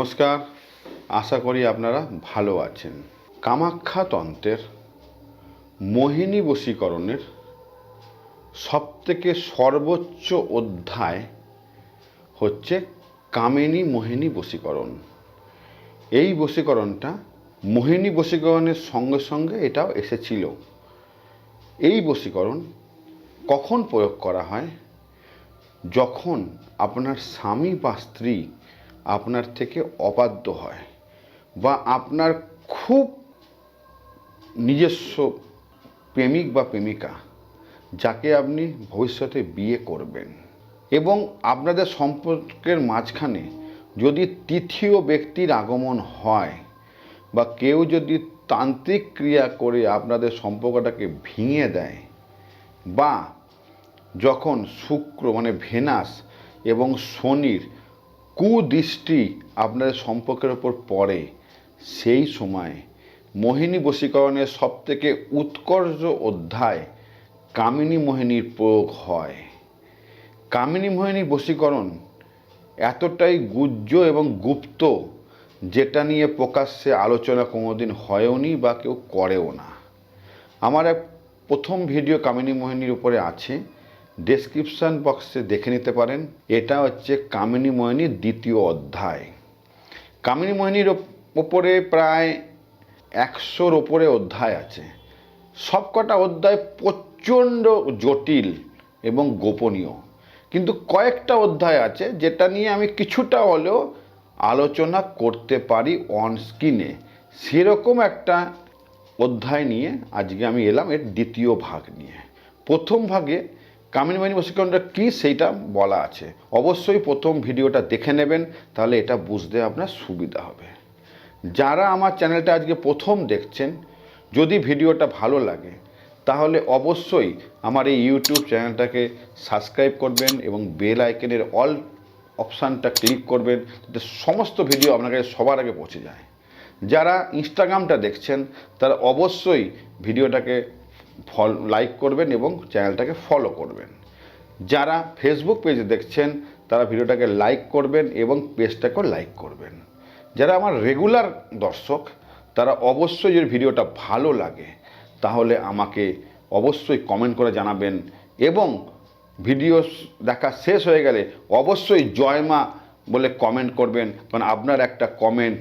নমস্কার। আশা করি আপনারা ভালো আছেন। কামাখ্যা তন্ত্রের মোহিনী বশীকরণের সবথেকে সর্বোচ্চ অধ্যায় হচ্ছে কামিনী মোহিনী বশীকরণ। এই বশীকরণটা মোহিনী বশীকরণের সঙ্গে সঙ্গে এটাও এসেছিল। এই বশীকরণ কখন প্রয়োগ করা হয়? যখন আপনার স্বামী বা স্ত্রী আপনার থেকে অবাধ্য হয় বা আপনার খুব নিজস্ব প্রেমিক বা প্রেমিকা যাকে আপনি ভবিষ্যতে বিয়ে করবেন। এবং আপনাদের সম্পর্কের মাঝখানে যদি তৃতীয় ব্যক্তির আগমন হয় বা কেউ যদি তান্ত্রিক ক্রিয়া করে আপনাদের সম্পর্কটাকে ভেঙে দেয় বা যখন শুক্র মানে ভেনাস এবং শনির কুদৃষ্টি আপনাদের সম্পর্কের ওপর পড়ে, সেই সময় মোহিনী বশীকরণের সবথেকে উৎকর্ষ অধ্যায় কামিনী মোহিনীর প্রয়োগ হয়। কামিনী মোহিনী বশীকরণ এতটাই গুজ্জ এবং গুপ্ত যেটা নিয়ে প্রকাশ্যে আলোচনা কোনোদিন হয়ওনি বা কেউ করেও না। আমার এক প্রথম ভিডিও কামিনী মোহিনীর উপরে আছে। ডেসক্রিপশান বক্সে দেখে নিতে পারেন। এটা হচ্ছে কামিনী মোহিনীর দ্বিতীয় অধ্যায়। কামিনী মোহিনীর ওপ- ওপরে প্রায় একশোর ওপরে অধ্যায় আছে। সবকটা অধ্যায় প্রচণ্ড জটিল এবং গোপনীয়। কিন্তু কয়েকটা অধ্যায় আছে যেটা নিয়ে আমি কিছুটা হলেও আলোচনা করতে পারি অন স্ক্রিনে সেরকম একটা অধ্যায় নিয়ে আজকে আমি এলাম এর দ্বিতীয় ভাগ নিয়ে। প্রথম ভাগে কামিনী বাহিনী বশীকরণটা কী সেইটা বলা আছে। অবশ্যই প্রথম ভিডিওটা দেখে নেবেন, তাহলে এটা বুঝতে আপনার সুবিধা হবে। যারা আমার চ্যানেলটা আজকে প্রথম দেখছেন, যদি ভিডিওটা ভালো লাগে, তাহলে অবশ্যই আমার এই ইউটিউব চ্যানেলটাকে সাবস্ক্রাইব করবেন এবং বেল আইকনের অল অপশানটা ক্লিক করবেন, যাতে সমস্ত ভিডিও আপনার কাছে সবার আগে পৌঁছে যায়। যারা ইনস্টাগ্রামটা দেখছেন, তারা অবশ্যই ভিডিওটাকে ফল লাইক করবেন এবং চ্যানেলটাকে ফলো করবেন। যারা ফেসবুক পেজে দেখছেন, তারা ভিডিওটাকে লাইক করবেন এবং পেজটাকেও লাইক করবেন। যারা আমার রেগুলার দর্শক, তারা অবশ্যই যদি ভিডিওটা ভালো লাগে, তাহলে আমাকে অবশ্যই কমেন্ট করে জানাবেন এবং ভিডিও দেখা শেষ হয়ে গেলে অবশ্যই জয় মা বলে কমেন্ট করবেন। কারণ আপনার একটা কমেন্ট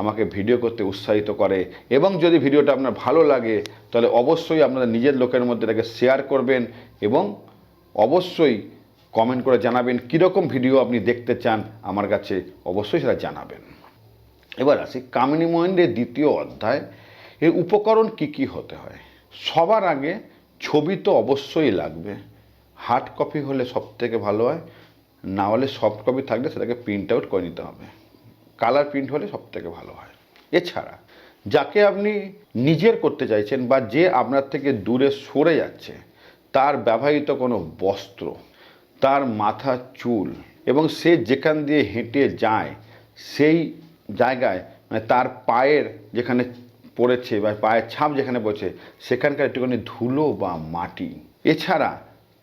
আমাকে ভিডিও করতে উৎসাহিত করে এবং যদি ভিডিওটা আপনার ভালো লাগে, তাহলে অবশ্যই আপনারা নিজের লোকের মধ্যে এটাকে শেয়ার করবেন এবং অবশ্যই কমেন্ট করে জানাবেন কীরকম ভিডিও আপনি দেখতে চান আমার কাছে অবশ্যই সেটা জানাবেন। এবার আসি কামিনী মোহিনীর দ্বিতীয় অধ্যায়, এর উপকরণ কি কি হতে হয়? সবার আগে ছবি তো অবশ্যই লাগবে। হার্ড কপি হলে সব থেকে ভালো হয়, না হলে সফট কপি থাকলে সেটাকে প্রিন্ট আউট করে নিতে হবে। কালার প্রিন্ট হলে সব থেকে ভালো হয়। এছাড়া, যাকে আপনি নিজের করতে চাইছেন বা যে আপনার থেকে দূরে সরে যাচ্ছে, তার ব্যবহৃত কোনো বস্ত্র, তার মাথা চুল এবং সে যেখান দিয়ে হেঁটে যায়, সেই জায়গায় মানে তার পায়ের যেখানে পড়েছে বা পায়ের ছাপ যেখানে পড়েছে, সেখানকার একটুখানি ধুলো বা মাটি। এছাড়া,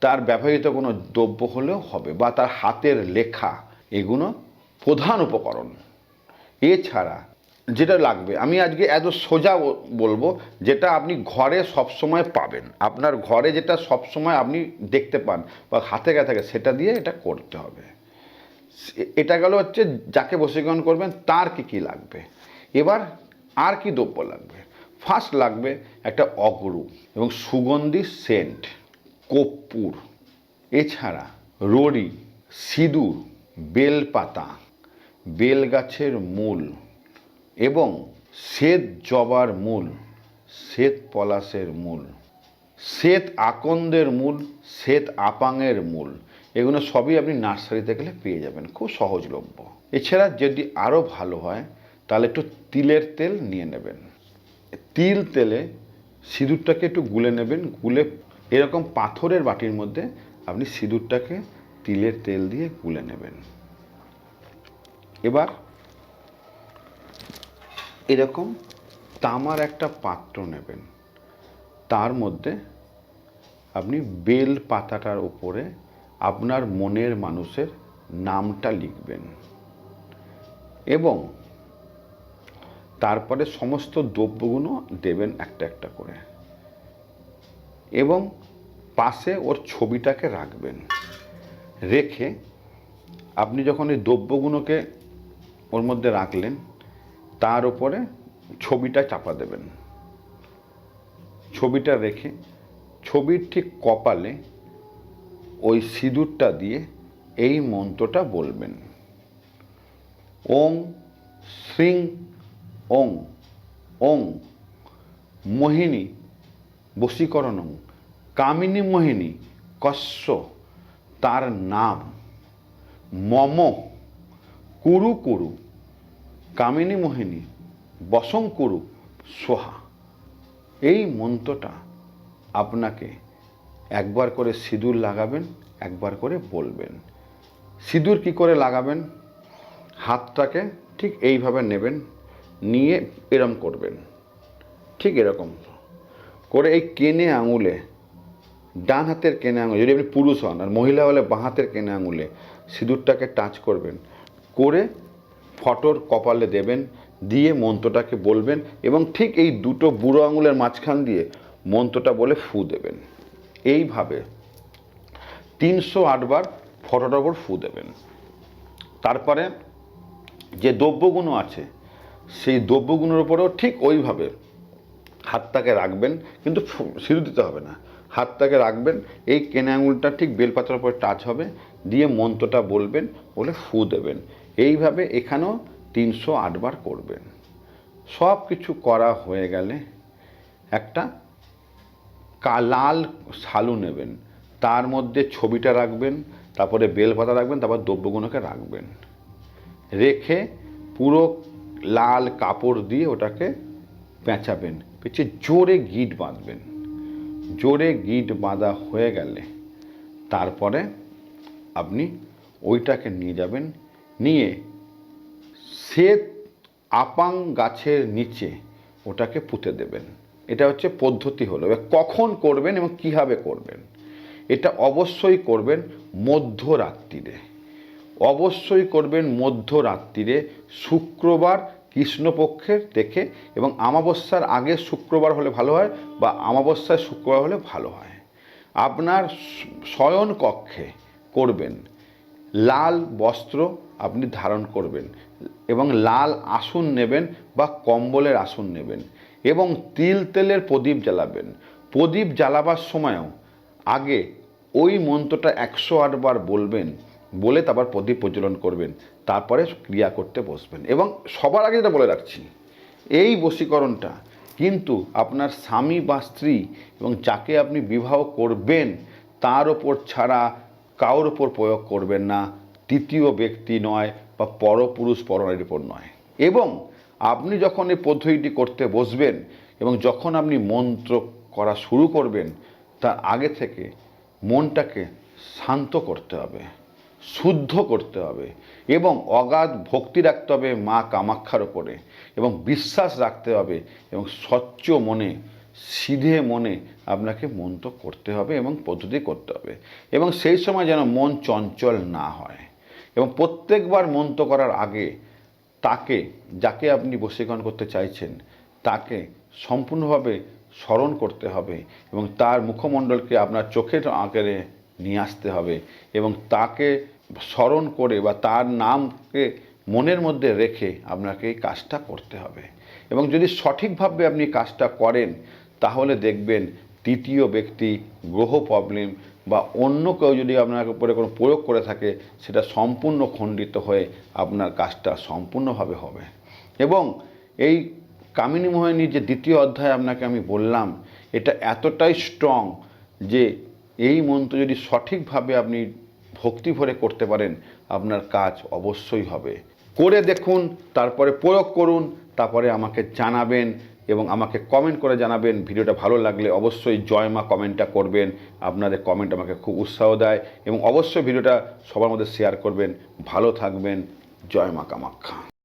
তার ব্যবহৃত কোনো দ্রব্য হলেও হবে বা তার হাতের লেখা, এগুলো প্রধান উপকরণ। এছাড়া যেটা লাগবে, আমি আজকে এত সোজা বলব যেটা আপনি ঘরে সবসময় পাবেন। আপনার ঘরে যেটা সবসময় আপনি দেখতে পান বা হাতে কাছে থাকে, সেটা দিয়ে এটা করতে হবে। এটা গেল হচ্ছে যাকে বশীকরণ করবেন, তার কি কি লাগবে। এবার আর কি দ্রব্য লাগবে? ফার্স্ট লাগবে একটা অগরু এবং সুগন্ধি সেন্ট, কর্পূর। এছাড়া রড়ি, সিঁদুর, বেলপাতা। বেল গাছের মূল এবং শ্বেত জবার মূল, শ্বেত পলাশের মূল, শ্বেত আকন্দের মূল, শ্বেত আপাঙের মূল। এগুলো সবই আপনি নার্সারিতে গেলে পেয়ে যাবেন, খুব সহজলভ্য। এছাড়া যদি আরও ভালো হয়, তাহলে একটু তিলের তেল নিয়ে নেবেন। তিল তেলে সিঁদুরটাকে একটু গুলে নেবেন, গুলে এরকম পাথরের বাটির মধ্যে আপনি সিঁদুরটাকে তিলের তেল দিয়ে গুলে নেবেন। এবার এরকম তামার একটা পাত্র নেবেন। তার মধ্যে আপনি বেল পাতাটার উপরে আপনার মনের মানুষের নামটা লিখবেন এবং তারপরে সমস্ত দ্রব্যগুলো দেবেন একটা একটা করে এবং পাশে ওর ছবিটাকে রাখবেন। রেখে আপনি যখন এই দ্রব্যগুলোকে ওর মধ্যে রাখলেন, তার উপরে ছবিটা চাপা দেবেন। ছবিটা রেখে, ছবির ঠিক কপালে ওই সিঁদুরটা দিয়ে এই মন্ত্রটা বলবেন। ওং শ্রিং ওং ওং মোহিনী বশীকরণং, কামিনী মোহিনী কস্য তার নাম, মম কুরু কুরু, কামিনী মোহিনী, বসং কুরু, সোহা। এই মন্ত্রটা আপনাকে একবার করে সিঁদুর লাগাবেন, একবার করে বলবেন। সিঁদুর কি করে লাগাবেন? হাতটাকে ঠিক এইভাবে নেবেন, নিয়ে এরম করবেন। ঠিক এরকম করে এই কেনে আঙুলে, ডান হাতের কেনে আঙুলে, যদি আপনি পুরুষ হন আর মহিলা হলে বাঁ হাতের কেনে আঙুলে সিঁদুরটাকে টাচ করবেন করে ফটোর কপালে দেবেন, দিয়ে মন্ত্রটাকে বলবেন এবং ঠিক এই দুটো বুড়ো আঙুলের মাঝখান দিয়ে মন্ত্রটা বলে ফু দেবেন। এইভাবে তিনশো আটবার ফটোটার উপর ফু দেবেন। তারপরে যে দ্রব্যগুণ আছে, সেই দ্রব্যগুণের উপরেও ঠিক ওইভাবে হাতটাকে রাখবেন, কিন্তু সিঁদুর দিতে হবে না। হাতটাকে রাখবেন, এই কেনে আঙুলটা ঠিক বেলপাতার উপরে টাচ হবে, দিয়ে মন্ত্রটা বলবেন, বলে ফু দেবেন। এইভাবে এখানেও তিনশো আটবার করবেন। সব কিছু করা হয়ে গেলে একটা লাল শালু নেবেন। তার মধ্যে ছবিটা রাখবেন, তারপরে বেলপাতা রাখবেন, তারপর দ্রব্যগুণকে রাখবেন। রেখে পুরো লাল কাপড় দিয়ে ওটাকে পেঁচাবেন। পেঁচে জোরে গিট বাঁধবেন। জোরে গিট বাঁধা হয়ে গেলে তারপরে আপনি ওইটাকে নিয়ে যাবেন নিয়ে শ্বেত আপাং গাছের নিচে ওটাকে পুঁতে দেবেন। এটা হচ্ছে পদ্ধতি হলো। কখন করবেন এবং কীভাবে করবেন? এটা অবশ্যই করবেন মধ্যরাত্রিরে। অবশ্যই করবেন মধ্যরাত্রিরে, শুক্রবার কৃষ্ণপক্ষের দেখে এবং আমাবস্যার আগে শুক্রবার হলে ভালো হয় বা আমাবস্যায় শুক্রবার হলে ভালো হয়। আপনার শয়ন কক্ষে করবেন লাল বস্ত্র আপনি ধারণ করবেন এবং লাল আসন নেবেন বা কম্বলের আসন নেবেন এবং তিল তেলের প্রদীপ জ্বালাবেন। প্রদীপ জ্বালাবার সময়ও আগে ওই মন্ত্রটা একশো আটবার বলবেন, বলে তারপর প্রদীপ প্রজ্বলন করবেন, তারপরে ক্রিয়া করতে বসবেন। এবং সবার আগে যেটা বলে রাখছি, এই বশীকরণটা কিন্তু আপনার স্বামী বা স্ত্রী এবং যাকে আপনি বিবাহ করবেন, তার ওপর ছাড়া কারোর ওপর প্রয়োগ করবেন না। তৃতীয় ব্যক্তি নয় বা পরপুরুষ পরনারীর উপর নয়। এবং আপনি যখন এই পদ্ধতিটি করতে বসবেন এবং যখন আপনি মন্ত্র করা শুরু করবেন, তার আগে থেকে মনটাকে শান্ত করতে হবে, শুদ্ধ করতে হবে এবং অগাধ ভক্তি রাখতে হবে মা কামাক্ষার ওপরে এবং বিশ্বাস রাখতে হবে এবং স্বচ্ছ মনে, সিধে মনে আপনাকে মন্ত্র করতে হবে এবং পদ্ধতি করতে হবে। এবং সেই সময় যেন মন চঞ্চল না হয়। এবং প্রত্যেকবার মন্ত্র করার আগে তাকে, যাকে আপনি বশীকরণ করতে চাইছেন, তাকে সম্পূর্ণভাবে স্মরণ করতে হবে এবং তার মুখমণ্ডলকে আপনার চোখের আকারে নিয়ে আসতে হবে এবং তাকে স্মরণ করে বা তার নামকে মনের মধ্যে রেখে আপনাকে এই কাজটা করতে হবে। এবং যদি সঠিকভাবে আপনি কাজটা করেন, তাহলে দেখবেন তৃতীয় ব্যক্তি গ্রহ প্রবলেম বা অন্য কেউ যদি আপনার উপরে কোনো প্রয়োগ করে থাকে, সেটা সম্পূর্ণ খণ্ডিত হয়ে আপনার কাজটা সম্পূর্ণভাবে হবে। এবং এই কামিনী মোহিনীর যে দ্বিতীয় অধ্যায় আপনাকে আমি বললাম, এটা এতটাই স্ট্রং যে এই মন্ত্র যদি সঠিকভাবে আপনি ভক্তি ভরে করতে পারেন, আপনার কাজ অবশ্যই হবে। করে দেখুন, তারপরে প্রয়োগ করুন, তারপরে আমাকে জানাবেন এবং আমাকে কমেন্ট করে জানাবেন। ভিডিওটা ভালো লাগলে অবশ্যই জয় মা কমেন্টটা করবেন। আপনাদের কমেন্ট আমাকে খুব উৎসাহ দেয় এবং অবশ্যই ভিডিওটা সবার মধ্যে শেয়ার করবেন। ভালো থাকবেন। জয় মা কামাখ্যা।